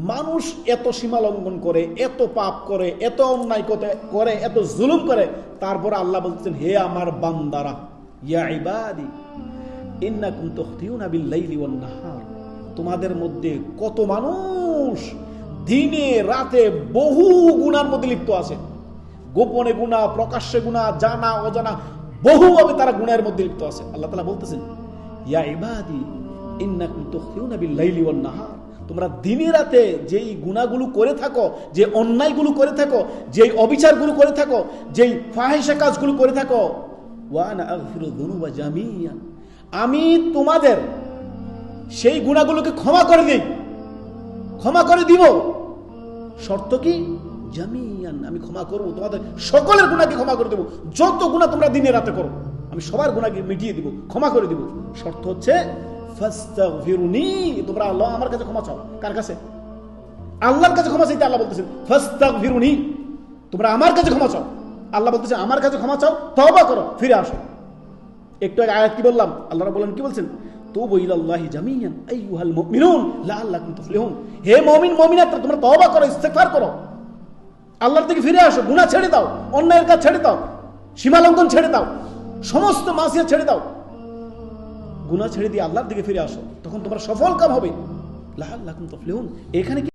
মানুষ এত সীমা লঙ্ঘন করে, এত পাপ করে, এত অন্যায় করে, এত জুলুম করে, তারপর আল্লাহ বলতেছেন, হে আমার বান্দারা ওয়ান-নাহার। তোমাদের মধ্যে কত মানুষ দিনে, রাতে বহু গুনার মধ্যে লিপ্ত আছে। গোপনে গুনাহ প্রকাশ্যে গুনাহ জানা, অজানা, বহুভাবে তারা গুণের মধ্যে লিপ্ত আছে। আল্লাহ তাআলা বলতেছেন, ইয়া ইবাদি, ইন্নাকুম তুখতিউনা বিল-লাইলি ওয়ান-নাহার। তোমরা দিনে রাতে যেই গুণাগুলো করে থাকো, যে অন্যায়গুলো করে থাকো, যেই অবিচারগুলো করে থাকো, যেই ফাহেসা কাজগুলো করে থাকো, ওয়ানা আমি তোমাদের সেই গুণাগুলোকে ক্ষমা করে দিই। ক্ষমা করে দিব। শর্ত কি? জামিয়ান। আমি ক্ষমা করব, তোমাদের সকলের গুণাকে ক্ষমা করে দেবো। যত গুণা তোমরা দিনে রাতে করো, আমি সবার গুণাকে মিটিয়ে দিব, ক্ষমা করে দিব। শর্ত হচ্ছে তোমরা আল্লাহ আমার কাছে ক্ষমা চাও। কার কাছে? আল্লাহর কাছে ক্ষমা চাইতে আল্লাহ বলতেছেন তোমরা আমার কাছে ক্ষমা চাও। আল্লাহ বলতেছে, আমার কাছে ক্ষমা চাও করো, ফিরে আসো। একটু আগে আয়াত কি বললাম? বলেন কি বলছেন? জামিয়ান মুমিনুন তুফলিহুন। হে মুমিন মুমিনাত তোমরা তওবা করো, ইস্তেগফার করো। আল্লাহর থেকে ফিরে আসো, গুনাহ ছেড়ে দাও, অন্যায়ের কাজ ছেড়ে দাও, সীমালঙ্ঘন ছেড়ে দাও, সমস্ত মাসিয়া ছেড়ে দাও। গুনাহ ছেড়ে দিয়ে আল্লাহর দিকে ফিরে আসো, তখন তোমরা সফল কাম হবে। লাআল্লাকুম তুফলিহুন। এখানে